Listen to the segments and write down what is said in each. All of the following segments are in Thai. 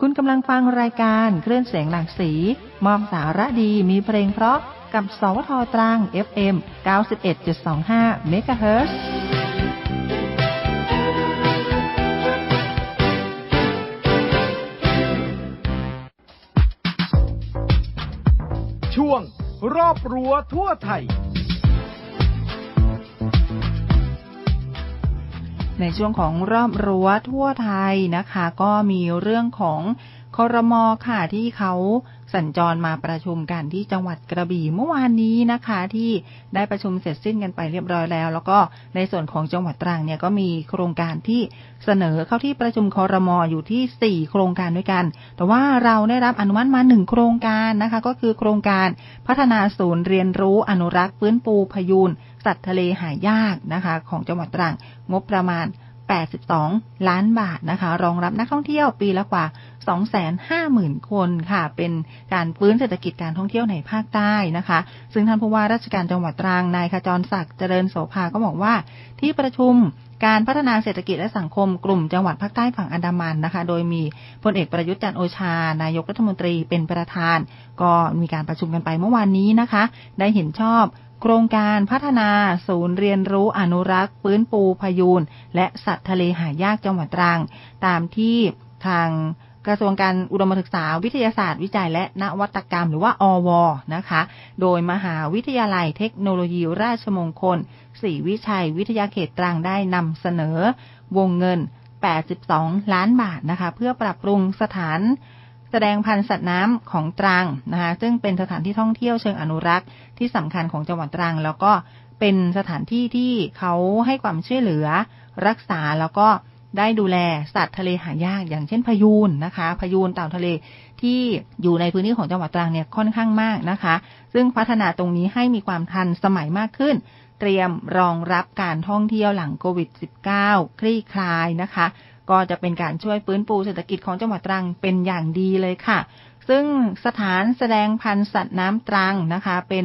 คุณกำลังฟังรายการเคลื่อนเสียงหลากสี มอบสาระดีมีเพลงเพราะกับ สวทตรัง FM 91.25 MHz ช่วงรอบรั้วทั่วไทย ในช่วงของรอบรั้วทั่วไทยนะคะ ก็มีเรื่องของคอรมอค่ะที่เขาสัญจรมาประชุมกันที่จังหวัดกระบี่เมื่อวานนี้นะคะ ที่ได้ประชุมเสร็จสิ้นกันไปเรียบร้อยแล้ว แล้วก็ในส่วนของจังหวัดตรังเนี่ยก็มีโครงการที่เสนอเข้าที่ประชุมคอรมออยู่ที่ 4 โครงการด้วยกัน แต่ว่าเราได้รับอนุมัติมา 1 โครงการนะคะ ก็คือโครงการพัฒนาศูนย์เรียนรู้อนุรักษ์ฟื้นฟูพยูน สัตว์ทะเลหายากนะคะ ของจังหวัดตรังงบประมาณ 82 ล้านบาทนะคะ รองรับนักท่องเที่ยวปีละกว่า 250,000 คนค่ะ เป็นการฟื้นเศรษฐกิจการท่องเที่ยวในภาคใต้นะคะ ซึ่งท่านผู้ว่าราชการจังหวัดตรังนายขจรศักดิ์เจริญโสภาก็บอกว่า ที่ประชุมการพัฒนาเศรษฐกิจและสังคมกลุ่มจังหวัดภาคใต้ฝั่งอันดามันนะคะ โดยมีพลเอกประยุทธ์จันโอชา นายกรัฐมนตรีเป็นประธาน ก็มีการประชุมกันไปเมื่อวานนี้นะคะ ได้เห็นชอบ โครงการพัฒนาศูนย์เรียนรู้อนุรักษ์ฟื้นฟูพยูนและสัตว์ทะเลหายากจังหวัดตรัง ตามที่ทางกระทรวงการอุดมศึกษาวิทยาศาสตร์วิจัยและนวัตกรรมหรือว่าอวนะคะ โดยมหาวิทยาลัยเทคโนโลยีราชมงคลศรีวิชัยวิทยาเขตตรังได้นำเสนอวงเงิน 82 ล้านบาทนะคะ เพื่อปรับปรุงสถาน แสดงพันธุ์สัตว์น้ำของตรังนะคะซึ่งเป็นสถานที่ท่องเที่ยวเชิงอนุรักษ์ที่สำคัญของจังหวัดตรัง แล้วก็เป็นสถานที่ที่เขาให้ความช่วยเหลือ รักษาแล้วก็ได้ดูแลสัตว์ทะเลหายากอย่างเช่นพายูนนะคะพายูนเต่าทะเลที่อยู่ในพื้นที่ของจังหวัดตรังเนี่ยค่อนข้างมากนะคะ ซึ่งพัฒนาตรงนี้ให้มีความทันสมัยมากขึ้น เตรียมรองรับการท่องเที่ยวหลังโควิด -19 คลี่คลายนะคะ ก็จะเป็นการช่วยฟื้นฟูเศรษฐกิจของจังหวัดตรังเป็นอย่างดีเลยค่ะ ซึ่งสถานแสดงพันธุ์สัตว์น้ำตรังนะคะ เป็น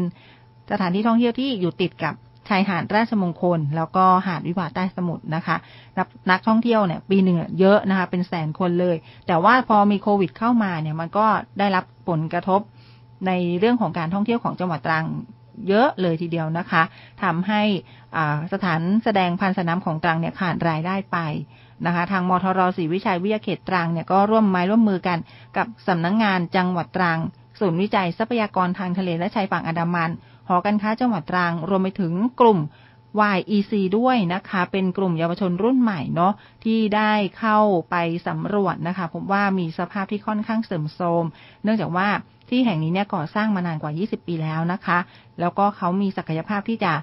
สถานที่ท่องเที่ยวที่อยู่ติดกับชายหาดราชมงคล แล้วก็หาดวิวาใต้สมุทรนะคะนักนักท่องเที่ยวเนี่ยปีหนึ่งเยอะนะคะ เป็นแสนคนเลย แต่ว่าพอมีโควิดเข้ามาเนี่ยมันก็ได้รับผลกระทบในเรื่องของการท่องเที่ยวของจังหวัดตรัง เยอะเลยทีเดียวนะคะทำให้สถานแสดงพันธุ์สนามของตรังเนี่ยขาดรายได้ไปนะคะ ทางมทรศรีวิชัยวิทยาเขตตรังเนี่ยก็ร่วมไม้ร่วมมือกันกับสำนักงงานจังหวัดตรังศูนย์วิจัยทรัพยากรทางทะเลและชายฝั่งอันดามัน หอการค้าจังหวัดตรัง รวมไปถึงกลุ่ม YEC ด้วยนะคะ เป็นกลุ่มเยาวชนรุ่นใหม่เนาะที่ได้เข้าไปสำรวจนะคะผมว่ามีสภาพที่ค่อนข้างเสื่อมโทรม เนื่องจากว่าที่แห่งนี้เนี่ยก่อสร้างมานานกว่า 20 ปีแล้วนะคะ แล้วก็เขามีศักยภาพที่จะ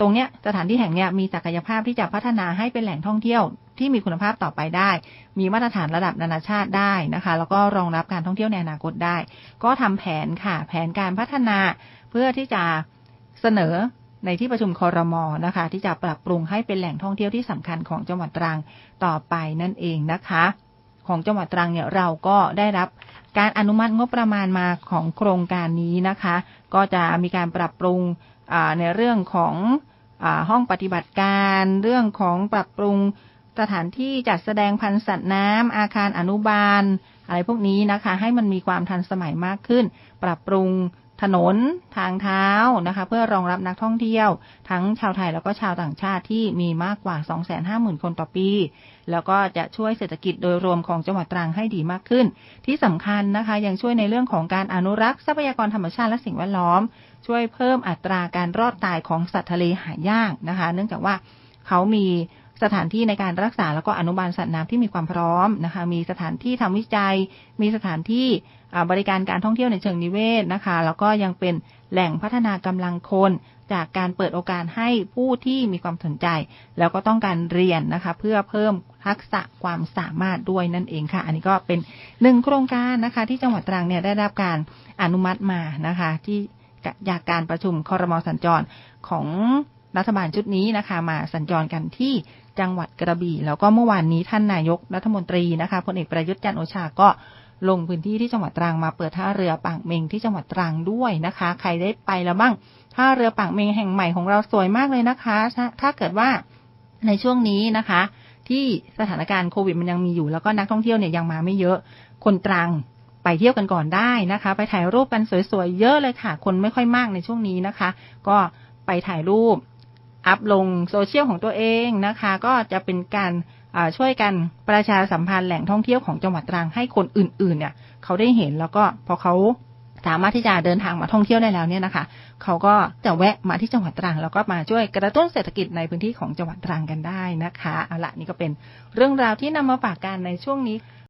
ตรงเนี้ยสถานที่แห่งเนี้ยมีศักยภาพที่จะพัฒนาให้เป็นแหล่งท่องเที่ยวที่มีคุณภาพต่อไปได้ มีมาตรฐานระดับนานาชาติได้นะคะ แล้วก็รองรับการท่องเที่ยวในอนาคตได้ ก็ทำแผนค่ะ แผนการพัฒนาเพื่อที่จะเสนอ ในที่ประชุมคอรมอนะคะ ที่จะปรับปรุงให้เป็นแหล่งท่องเที่ยวที่สำคัญของจังหวัดตรังต่อไปนั่นเองนะคะ ของจังหวัดตรังเนี่ยเราก็ได้รับการอนุมัติงบประมาณมาของโครงการนี้นะคะ ก็จะมีการปรับปรุงในเรื่องของอห้องปฏิบัติการ เรื่องของปรับปรุงสถานที่จัดแสดงพันธุ์สัตว์น้ำอาคารอนุบาล อะไรพวกนี้นะคะ ให้มันมีความทันสมัยมากขึ้น ปรับปรุง ถนนทางเท้านะคะ เพื่อรองรับนักท่องเที่ยว ทั้งชาวไทยแล้วก็ชาวต่างชาติที่มีมากกว่า 250,000 คนต่อปี แล้วก็จะช่วยเศรษฐกิจโดยรวมของจังหวัดตรังให้ดีมากขึ้น ที่สำคัญนะคะ ยังช่วยในเรื่องของการอนุรักษ์ทรัพยากรธรรมชาติและสิ่งแวดล้อม ช่วยเพิ่มอัตราการรอดตายของสัตว์ทะเลหายากนะคะ เนื่องจากว่าเขามี สถานที่ในการรักษาแล้วก็อนุบาลสัตว์น้ำที่มีความพร้อมนะคะ มีสถานที่ทำวิจัย มีสถานที่บริการการท่องเที่ยวในเชิงนิเวศนะคะ แล้วก็ยังเป็นแหล่งพัฒนากำลังคนจากการเปิดโอกาสให้ผู้ที่มีความสนใจ แล้วก็ต้องการเรียนนะคะ เพื่อเพิ่มทักษะความสามารถด้วยนั่นเองค่ะ อันนี้ก็เป็นหนึ่งโครงการนะคะ ที่จังหวัดตรังเนี่ยได้รับการอนุมัติมานะคะ ที่จากการประชุมคอรมอสัญจรของ รัฐบาลชุดนี้นะคะ มาสัญจรกันที่จังหวัดกระบี่ แล้วก็เมื่อวานนี้ท่านนายกรัฐมนตรีนะคะพลเอกประยุทธ์จันโอชาก็ลงพื้นที่ที่จังหวัดตรังมาเปิดท่าเรือปากเมงที่จังหวัดตรังด้วยนะคะ ใครได้ไปแล้วบ้างท่าเรือปากเมงแห่งใหม่ของเราสวยมากเลยนะคะ ถ้าเกิดว่าในช่วงนี้นะคะ ที่สถานการณ์โควิดมันยังมีอยู่แล้วก็นักท่องเที่ยวเนี่ยยังมาไม่เยอะคนตรังไปเที่ยวกันก่อนได้นะคะ ไปถ่ายรูปกันสวยๆเยอะเลยค่ะ คนไม่ค่อยมากในช่วงนี้นะคะ ก็ไปถ่ายรูป อัพลงโซเชียลของตัวเองนะคะ ก็จะเป็นการช่วยกันประชาสัมพันธ์แหล่งท่องเที่ยวของจังหวัดตรังให้คนอื่น ๆ เนี่ย เขาได้เห็นแล้วก็พอเขาสามารถที่จะเดินทางมาท่องเที่ยวได้แล้วเนี่ยนะคะเขาก็จะแวะมาที่จังหวัดตรังแล้วก็มาช่วยกระตุ้นเศรษฐกิจในพื้นที่ของจังหวัดตรังกันได้นะคะเอาละนี่ก็เป็นเรื่องราวที่นำมาฝากกันในช่วงนี้